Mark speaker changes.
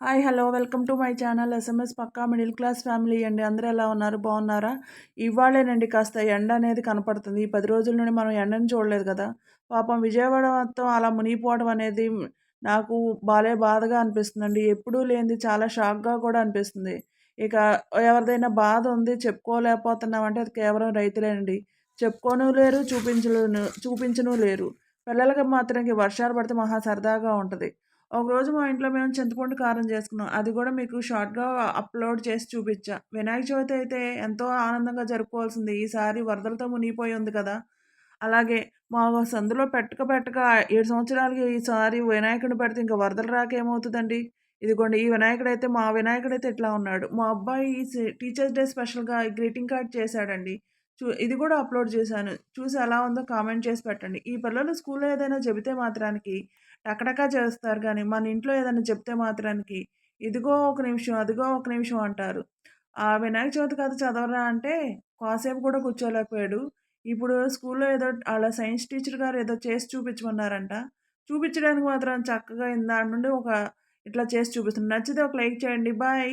Speaker 1: Hi hello. Welcome to my channel SMS Pakka middle class family అండి. అందరూ ఎలా ఉన్నారు? బాగున్నారా? ఇవాళేనండి కాస్త ఎండ అనేది కనపడుతుంది. ఈ పది రోజుల నుండి మనం ఎండని చూడలేదు కదా. పాపం విజయవాడ మొత్తం అలా మునిగిపోవడం అనేది నాకు బాలే బాధగా అనిపిస్తుందండి. ఎప్పుడూ లేనిది చాలా షాక్గా కూడా అనిపిస్తుంది. ఇక ఎవరిదైనా బాధ ఉంది చెప్పుకోలేకపోతున్నామంటే అది కేవలం రైతులేనండి. చెప్పుకోను లేరు చూపించను చూపించను లేరు. పిల్లలకి మాత్రం వర్షాలు పడితే మహా సరదాగా ఉంటుంది. ఒకరోజు మా ఇంట్లో మేము చింతపండు కారం చేసుకున్నాం. అది కూడా మీకు షార్ట్గా అప్లోడ్ చేసి చూపించా. వినాయక చవితి అయితే ఎంతో ఆనందంగా జరుపుకోవాల్సింది. ఈసారి వరదలతో మునిగిపోయి ఉంది కదా. అలాగే మా సందులో పెట్టక పెట్టక ఏడు సంవత్సరాలకి ఈసారి వినాయకుడిని పెడితే ఇంకా వరదలు రాక ఏమవుతుందండి? ఇదిగోండి ఈ వినాయకుడు అయితే మా వినాయకుడు అయితే ఇట్లా ఉన్నాడు. మా అబ్బాయి టీచర్స్ డే స్పెషల్గా గ్రీటింగ్ కార్డ్ చేశాడండి. చూ ఇది కూడా అప్లోడ్ చేశాను. చూసి ఎలా ఉందో కామెంట్ చేసి పెట్టండి. ఈ పిల్లలు స్కూల్లో ఏదైనా చెబితే మాత్రానికి టకటకా చేస్తారు కానీ మన ఇంట్లో ఏదైనా చెప్తే మాత్రానికి ఇదిగో ఒక నిమిషం అదిగో ఒక నిమిషం అంటారు. ఆ వినాయక చవితి కథ చదవరా అంటే కాసేపు కూడా కూర్చోలేకపోయాడు. ఇప్పుడు స్కూల్లో ఏదో వాళ్ళ సైన్స్ టీచర్ గారు ఏదో చేసి చూపించమన్నారంట. చూపించడానికి మాత్రం చక్కగా ఇందా నుండి ఒక ఇట్లా చేసి చూపిస్తుంది నచ్చితే ఒక లైక్ చేయండి. బాయ్.